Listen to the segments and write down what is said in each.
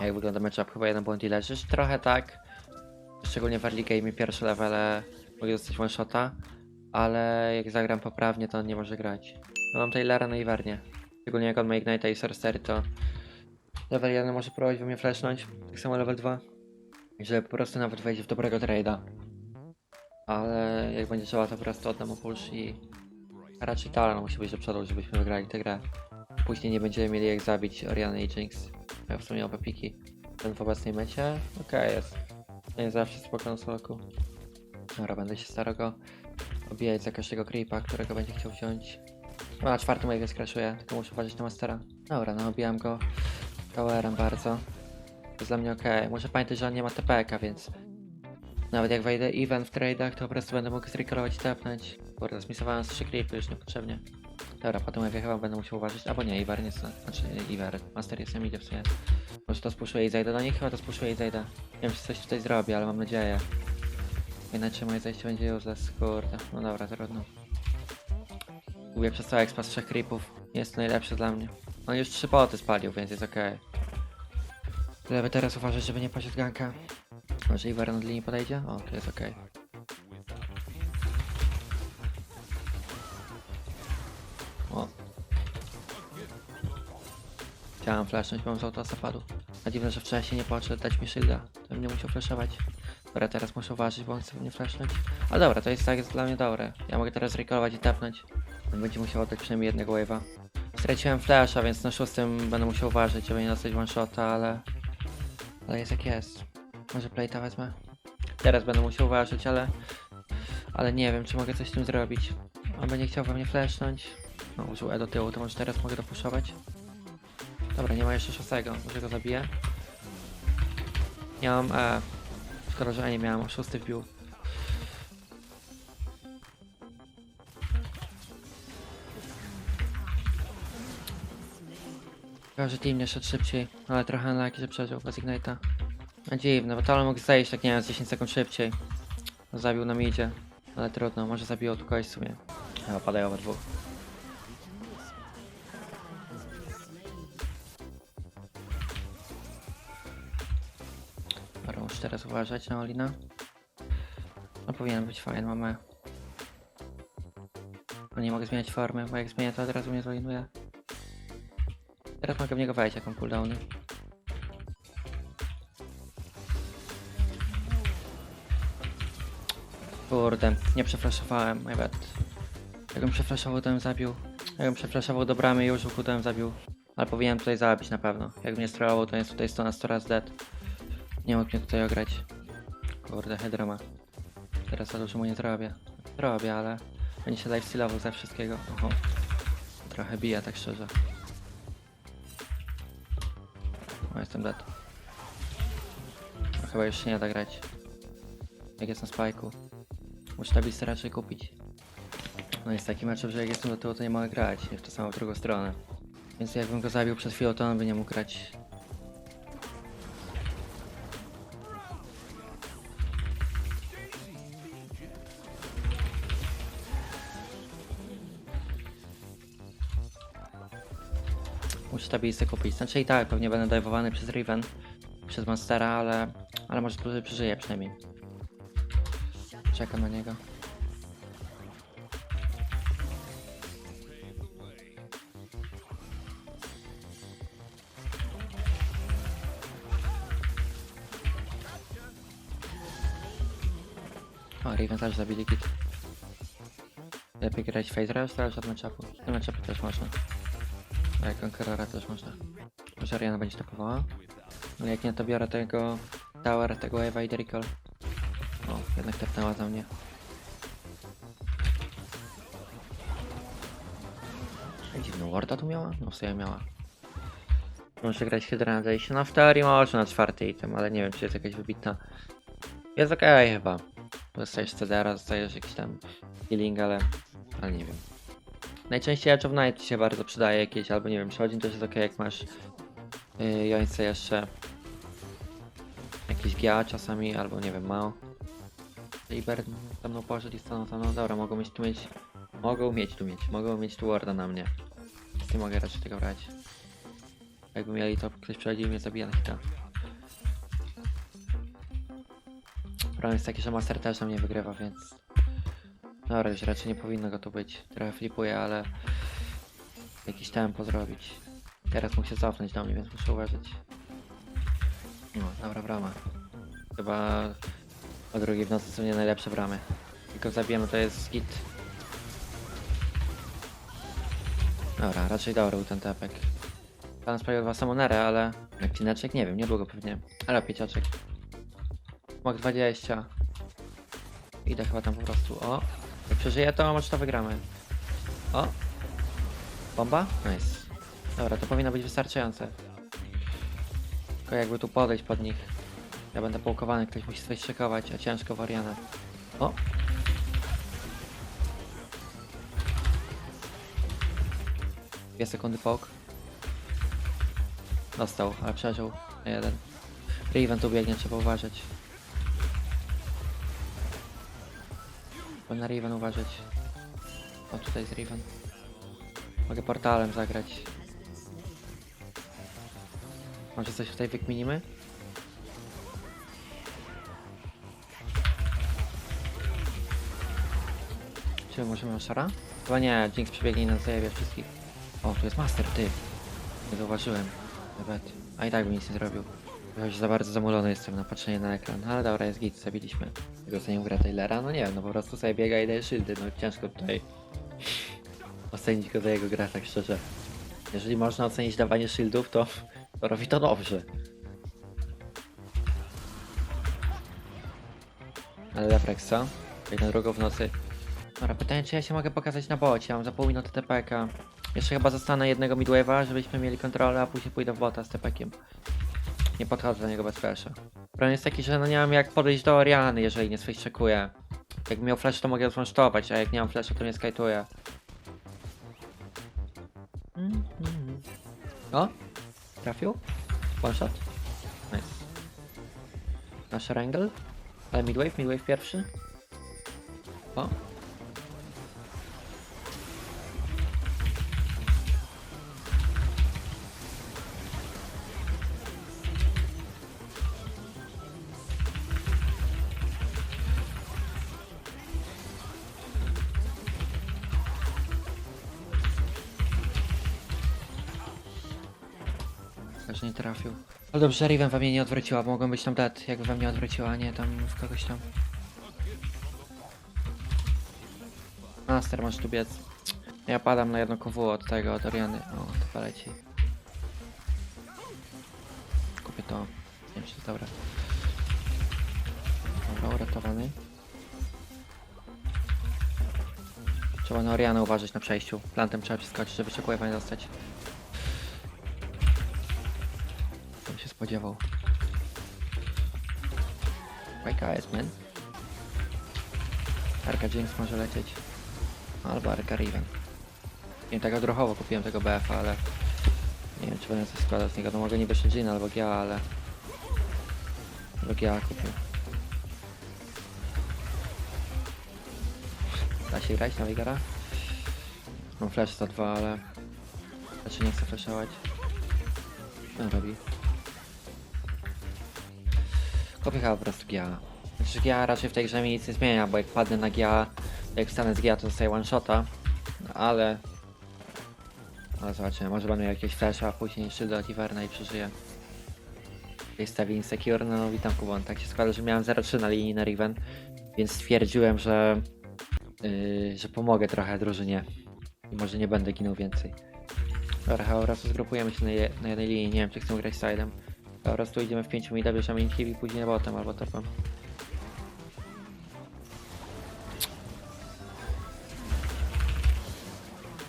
Jak wygląda matchup? Chyba jeden błąd i leżysz? Trochę tak. Szczególnie w early game pierwsze levele mogę dostać one shota, ale jak zagram poprawnie, to on nie może grać. No mam Taylora na Ivernie. Szczególnie jak on ma Ignite'a i Sorcery, to level 1 może próbować we mnie flashnąć, tak samo level 2. Żeby po prostu nawet wejdzie w dobrego trade'a. Ale jak będzie trzeba, to po prostu oddam mu push i raczej Talon musi być do przodu, żebyśmy wygrali tę grę. Później nie będziemy mieli jak zabić Oriany i Jinx. Ja w sumie oba piki. Ten w obecnej mecie? Okej jest. To nie zawsze spoko na soloku. Dobra, będę się starał go obijać za każdego creepa, którego będzie chciał wziąć. No, na czwartym wave skraszuję, tylko muszę uważać na mastera. Dobra, no obijam go towerem bardzo. To jest dla mnie okej. Muszę pamiętać, że on nie ma TPK, więc nawet jak wejdę event w trade'ach, to po prostu będę mógł zrecallować i tapnąć. Kurde, zmisowałem z trzy creepy już niepotrzebnie. Dobra, potem ja chyba będę musiał uważać, albo nie, Ivar nie znaczy Ivar, Master jest idzie w sumie. Może to spuszuję i zajdę do nich? Chyba to spuszuję i zajdę. Nie wiem, czy coś tutaj zrobię, ale mam nadzieję. Inaczej moje zejście będzie useless, kurde. No dobra, trudno. Gubię przez cały expa z trzech creepów. Jest to najlepsze dla mnie. On już trzy poty spalił, więc jest okej. Tyle teraz uważać, żeby nie paść ganka. Może Ivar od linii podejdzie? O, tu jest okej. O. Chciałem flashnąć, mam z autosa padł. A dziwne, że wcześniej nie poszedł dać mi shielda. To bym nie musiał flashować. Dobra, teraz muszę uważać, bo on chce mnie flashnąć. A dobra, to jest tak, jest dla mnie dobre. Ja mogę teraz recallować i tapnąć. On będzie musiał oddać przynajmniej jednego wave'a. Straciłem flasha, więc na szóstym będę musiał uważać, żeby nie dostać one shota, ale... Ale jest jak jest. Może plate'a wezmę? Teraz będę musiał uważać, ale... Ale nie wiem, czy mogę coś z tym zrobić. On będzie chciał we mnie flashnąć. No, użył E do tyłu, to może teraz mogę dopuszować? Dobra, nie ma jeszcze szóstego, może go zabiję. Nie mam E. Szkoda, że nie miałem, a szósty wbił. Każdy team nie szybciej, ale trochę na że przeżył bez Ignite'a. A dziwne, bo Talon mógł zejść tak nie wiem, z 10 sekund szybciej. Zabił na midzie, ale trudno, może zabiło tu kogoś w sumie. Chyba padają obydwu. Dobra, uważać na Olina. No powinien być fajny, mamy. No nie mogę zmieniać formy, bo jak zmienię to od razu mnie zolinuje. Teraz mogę w niego wejść, jak mam cooldowny. Kurde, nie przeflaszowałem, my bad. Jakbym przeflaszował, to bym zabił. Jakbym przeflaszował do bramy i użył to bym zabił. Ale powinienem tutaj zabić na pewno. Jak mnie strołował, to jest tutaj 100 na 100 raz dead. Nie mógł mnie tutaj ograć. Kurde, Hydra ma. Teraz za dużo mu nie zrobię. Zrobię, ale będzie się lifestealował ze wszystkiego. Oho. Trochę bije, tak szczerze. O, jestem dead. No, chyba już się nie da grać. Jak jest na spajku. Muszę tablicy raczej kupić. No jest taki mecz, że jak jestem do tyłu, to nie mogę grać. To samo w drugą stronę. Więc jakbym go zabił przed chwilą, to on by nie mógł grać. Tablicę kupić. Znaczy i tak, pewnie będę dajwowany przez Riven, przez Monstera, ale, ale może przeżyję przynajmniej. Czekam na niego. O, Riven też zabili kit. Lepiej grać Phasera, zależy od matchupu. Te matchupy też można. A jak Conquerora też można. Może Ariana będzie topowała? No jak nie, to biorę tego Tower, tego Ewa i Dericol. O, jednak tepnęła za mnie. Ej, Dziwną Warda tu miała? No w sumie miała. Muszę grać Hydra na zejście. No w teorii może na czwarty item, ale nie wiem czy jest jakaś wybitna. Jest okej chyba. Dostajesz CDR, dostajesz jakiś tam healing, ale... ale nie wiem. Najczęściej Edge of Night się bardzo przydaje jakieś, albo nie wiem, przechodzin też jest ok, jak masz yy, jońce jeszcze jakiś GA czasami, albo nie wiem, Mao. Liber ze mną poszedł i stanął za mną, dobra, mogą mieć tu mieć, mogą mieć tu mieć, mogą mieć tu Warda na mnie. Nie mogę raczej tego brać. Jakby mieli to, ktoś przechodził mnie zabija na hita. Problem jest taki, że Master też na mnie wygrywa, więc Dobra, już raczej nie powinno go tu być. Trochę flipuję, ale... Jakiś tempo zrobić. Teraz mógł się cofnąć do mnie, więc muszę uważać. No, dobra brama. Chyba o drugiej w nocy są nie najlepsze bramy. Tylko zabijemy, to jest git. Dobra, raczej dobry był ten tepek. Pan sprawił dwa samonery, ale... Jak cineczek? Nie wiem, niedługo pewnie. Ale pieciaczek. Mok 20. Idę chyba tam po prostu. O! Jak przeżyję to, może to wygramy. O! Bomba? Nice. Dobra, to powinno być wystarczające. Tylko jakby tu podejść pod nich. Ja będę połkowany, ktoś musi coś szykować, a ciężko wariana. O! Dwie sekundy połk. Dostał, ale przeżył. Jeden. Riven tu biegnie, trzeba uważać. Bo na Riven uważać. O, tutaj jest Riven. Mogę portalem zagrać. Może coś tutaj wykminimy? Czy możemy Ashara? Chyba nie, Jinx przebiegnie i nas zajebie wszystkich. O, tu jest Master, ty. Nie zauważyłem. Nawet. A i tak by nic nie zrobił. Wychodzi za bardzo zamulony jestem na patrzenie na ekran. Ale dobra, jest git, zabiliśmy. Jak ocenił grę Taylora? No nie wiem, no po prostu sobie biega i daje shieldy. No ciężko tutaj ocenić go za jego grę, tak szczerze. Jeżeli można ocenić dawanie shieldów, to, to robi to dobrze. Ale Reflex, co? Jak na drugą w nocy. Dobra, pytanie, czy ja się mogę pokazać na bocie? Mam za pół minuty TPK. Jeszcze chyba zostanę jednego midwave'a, żebyśmy mieli kontrolę, a później pójdę w bota z TPkiem. Nie podchodzę do niego bez flasha. Problem jest taki, że no nie mam jak podejść do Oriany, jeżeli nie switchuję. Jak miał flash, to mogę złącztować, a jak nie mam flasha, to nie skajtuję. Mm, mm. O! Trafił? One shot? Nice. Nasz Wrangle? Ale midwave, midwave pierwszy? O! Nie trafił. Ale dobrze, Riven we mnie nie odwróciła, bo mogłem być tam dead, jakby we mnie odwróciła, a nie tam w kogoś tam. Master, masz tu biec. Ja padam na jedno KW od tego, od Oriany. O, to poleci. Kupię to. Nie wiem, czy jest dobre. Dobra, uratowany. Trzeba na Orianę uważać na przejściu. Plantem trzeba przeskoczyć, żeby się nie dostać. Spodziewał. Fajka jest, man. Arka Jinx może lecieć. Albo Arka Riven. Nie tak odruchowo kupiłem tego BF, ale... Nie wiem, czy będę coś składał z niego. No mogę niby Shijin albo Gia, ale... Albo Gia kupił. Da się grać na Vigara? Mam flash 102, ale... Znaczy nie chcę flashować. Co on robi? Kopię po prostu GA. Znaczy GA raczej w tej grze mi nic nie zmienia, bo jak padnę na GA, jak wstanę z GA to dostaję one shota, no, ale... Ale zobaczymy, może będę jakieś flasha, a później shield od Iverna i przeżyję. Jest stawi insecure, no witam Kubon. Tak się składa, że miałem 0-3 na linii na Riven, więc stwierdziłem, że... Yy, że pomogę trochę drużynie. I może nie będę ginął więcej. Dobra, chyba prostu zgrupujemy się na, je, na jednej linii, nie wiem czy chcę grać sidem. Po prostu idziemy w 5 minut, bierzemy inhibi i później botem albo topem.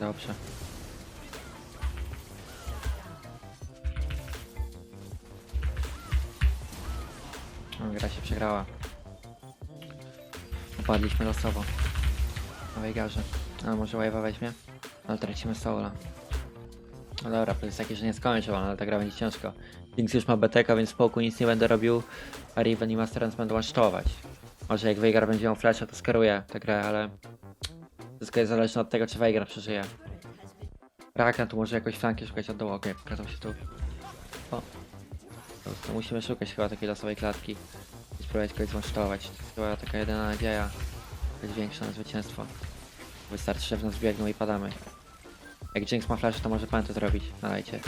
Dobrze. O, gra się przegrała. Upadliśmy losowo. Na Wejgarze. A może Wave'a weźmie? Ale tracimy Soula. No dobra, to jest takie, że nie skończę, ale ta gra będzie ciężko. Jinx już ma BTK, więc spokój nic nie będę robił, a Riven i Masterance będą łaszczować. Może jak Veigar będzie miał flasha, to skeruję tę grę, ale... Wszystko jest zależne od tego, czy Veigar przeżyje. Rakan tu może jakoś flanki szukać od dołu, okej, pokazał się tu. O. To, musimy szukać chyba takiej losowej klatki. Gdzieś spróbować kogoś zmasztować. To jest chyba taka jedyna nadzieja. Być większa na zwycięstwo. Wystarczy, że w nas biegną i padamy. Jak Jinx ma flash, to może pan to zrobić. Nalajcie.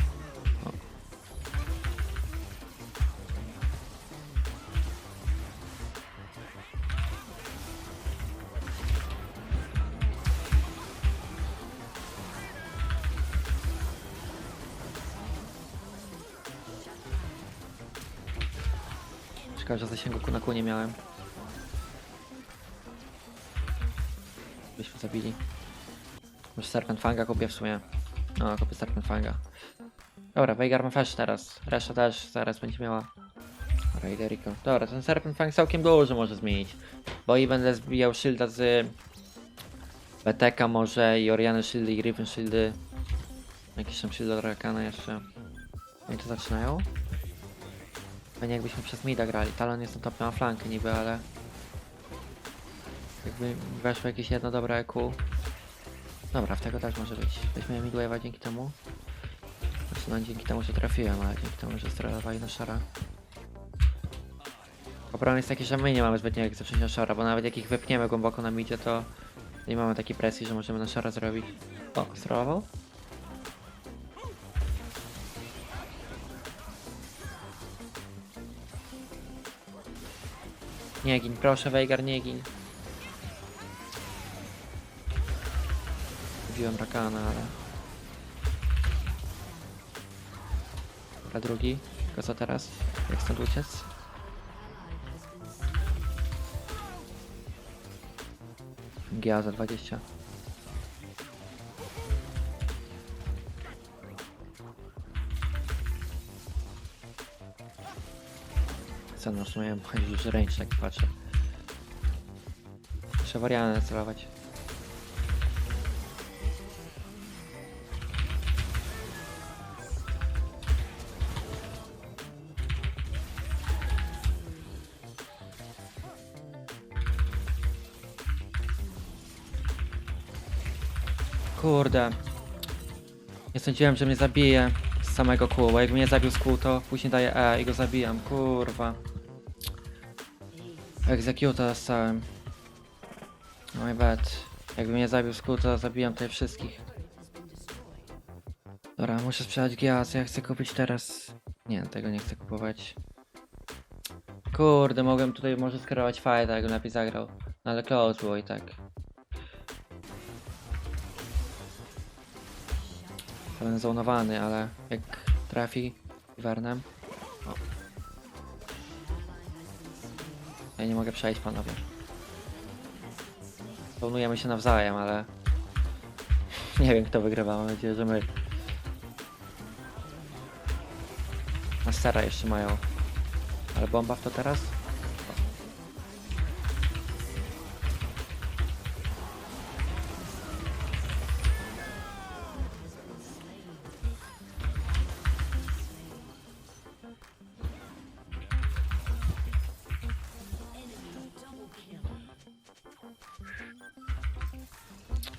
Szkoda, że zasięgu ku na ku nie miałem. Byśmy zabili. Może Serpent Fanga kupię w sumie. No, kupię Serpent Fanga. Dobra, Veigar ma flash teraz. Reszta też zaraz będzie miała. Raiderico. Dobra, ten Serpent Fang całkiem dużo może zmienić. Bo i będę zbijał shielda z BTK może i Oriany shieldy i Griffin shieldy. Jakieś tam shieldy od Rakana jeszcze. No i to zaczynają. Pewnie jakbyśmy przez mida grali. Talon jest na top, ma flankę niby, ale... Jakby weszło jakieś jedno dobre EQ. Dobra, w tego też może być. Weźmiemy midwave'a dzięki temu. Znaczy no dzięki temu, że trafiłem, ale dzięki temu, że strelowali na szara. Problem jest taki, że my nie mamy zbytnio jak zacząć na szara, bo nawet jak ich wypniemy głęboko na midzie, to nie mamy takiej presji, że możemy na szara zrobić. O, sterował? Nie gin, proszę Veigar, nie gin. Wbiłem Rakana, ale... Drugi? Tylko co teraz? Jak stąd uciec? GA za 20. Co no, w sumie duży range, tak patrzę. Trzeba warianę celować. Kurde. Nie sądziłem, że mnie zabije z samego kół, bo jak mnie zabił z kół, to później daję E i go zabijam. Kurwa. Executa dostałem. My bad. Jakby mnie zabił z kół, to zabijam tutaj wszystkich. Dobra, muszę sprzedać GA, co ja chcę kupić teraz? Nie, tego nie chcę kupować. Kurde, mogłem tutaj może skierować fajda, jakbym lepiej zagrał. No ale close było i tak. Pełen zonowany, ale jak trafi Wernem. O. Ja nie mogę przejść, panowie. Spawnujemy się nawzajem, ale... Nie wiem, kto wygrywa, mam nadzieję, że my. Mastera jeszcze mają. Ale bomba w to teraz?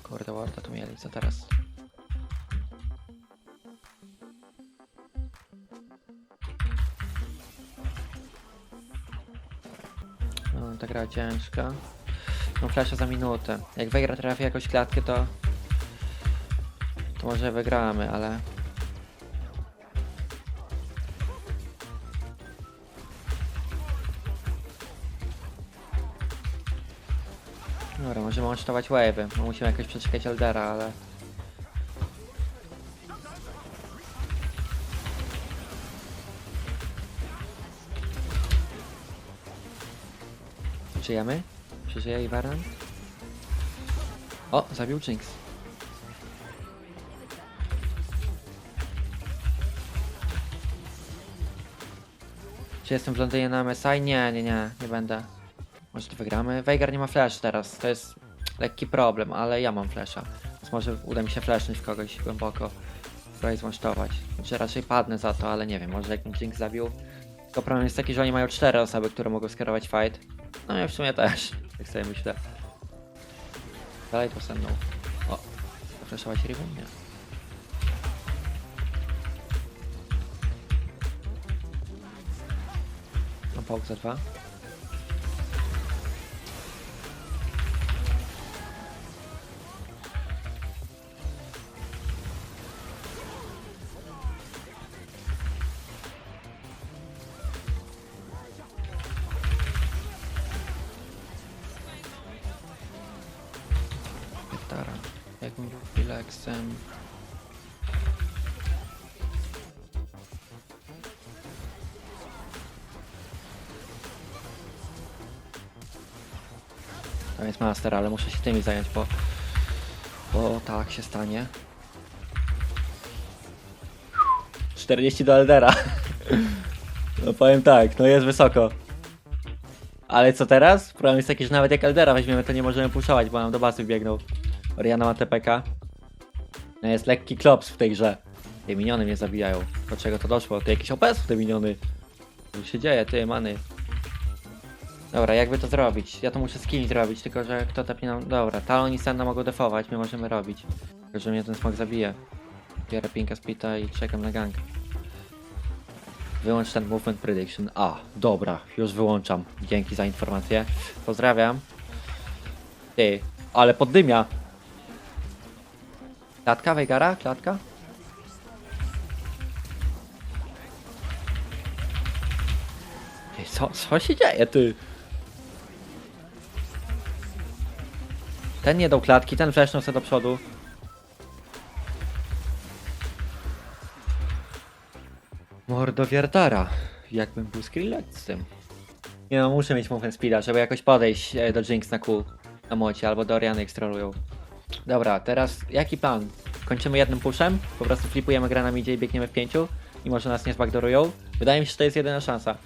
Kurde, warta tu mieli, co teraz? No, ta gra ciężka. No flasha za minutę. Jak wygra trafi jakąś klatkę, to... To może wygramy, ale... Dobra, możemy łącztować wave'y. bo Musimy jakoś przeczekać Eldera, ale... Żyjemy? Przeżyje Ivaran? O, zabił Jinx. Czy jestem w Londynie na MSI? Nie, nie, nie, nie będę. Może to wygramy? Veigar nie ma flash teraz, to jest lekki problem, ale ja mam flasha. Więc może uda mi się flashnąć w kogoś głęboko. Spróbować złącztować. Znaczy raczej padnę za to, ale nie wiem, może jak mi Jinx zabił. Tylko problem jest taki, że oni mają cztery osoby, które mogą skierować fight. No ja w sumie też, tak sobie myślę. Dalej to ze mną. O, zaflaszować Riven? Nie. No połk za dwa. Eldara. Jakbym był Filexem. Tam jest master, ale muszę się tymi zająć, bo... Bo tak się stanie. 40 do Eldera. No powiem tak, no jest wysoko. Ale co teraz? Problem jest taki, że nawet jak Eldera weźmiemy, to nie możemy puszować, bo nam do bazy biegną. Oriana ma TPK. No jest lekki klops w tej grze. Te miniony mnie zabijają. Do czego to doszło? To jakieś OPS w te miniony. Co się dzieje, ty many. Dobra, jakby to zrobić? Ja to muszę z kimś zrobić, tylko że kto tepnie nam... Dobra, Talon i Senna mogą defować, my możemy robić. Tylko, że mnie ten smok zabije. Biorę Pinka Spita i czekam na gang. Wyłącz ten movement prediction. A, dobra, już wyłączam. Dzięki za informację. Pozdrawiam. Ty, ale poddymia. Klatka, Wejgara? Klatka? Ty, co, co się dzieje, ty? Ten nie dał klatki, ten wrzeszczał sobie do przodu. Mordo Wiertara. Jakbym był Skrillexem. Nie no, muszę mieć movement speeda, żeby jakoś podejść e, do Jinx na Q na mocie, albo do Oriany jak strolują. Dobra, teraz jaki plan? Kończymy jednym pushem, po prostu flipujemy grę na midzie i biegniemy w pięciu i może nas nie zbackdoorują. Wydaje mi się, że to jest jedyna szansa.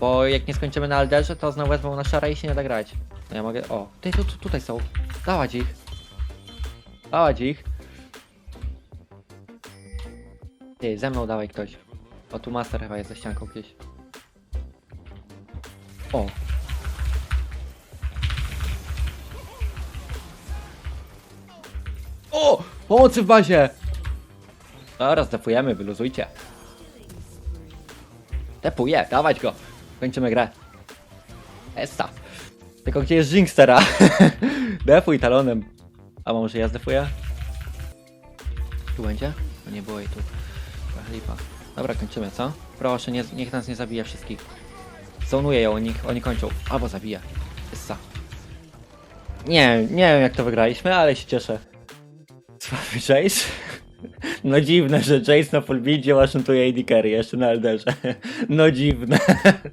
Bo jak nie skończymy na Alderze, to znowu wezmą na szara i się nie da grać. No ja mogę... O, ty, tu, tutaj są. Dawać ich. Dawać ich. Ty, ze mną dawaj ktoś. O, tu master chyba jest za ścianką gdzieś. O. O! Pomocy w bazie! Dobra, zdefujemy, wyluzujcie. Depuję, dawać go. Kończymy grę. Essa. Tylko gdzie jest Jinx teraz? Defuj talonem. A może ja zdefuję? Tu będzie? No nie było jej tu. Lipa. Dobra, kończymy, co? Proszę, nie, niech nas nie zabija wszystkich. Zonuję ją, oni, oni kończą. Albo zabija. Essa. Nie, nie wiem jak to wygraliśmy, ale się cieszę. Słaby Jace? No dziwne, że Jace na full buildzie łaszentuje AD carry jeszcze na Elderze. No dziwne.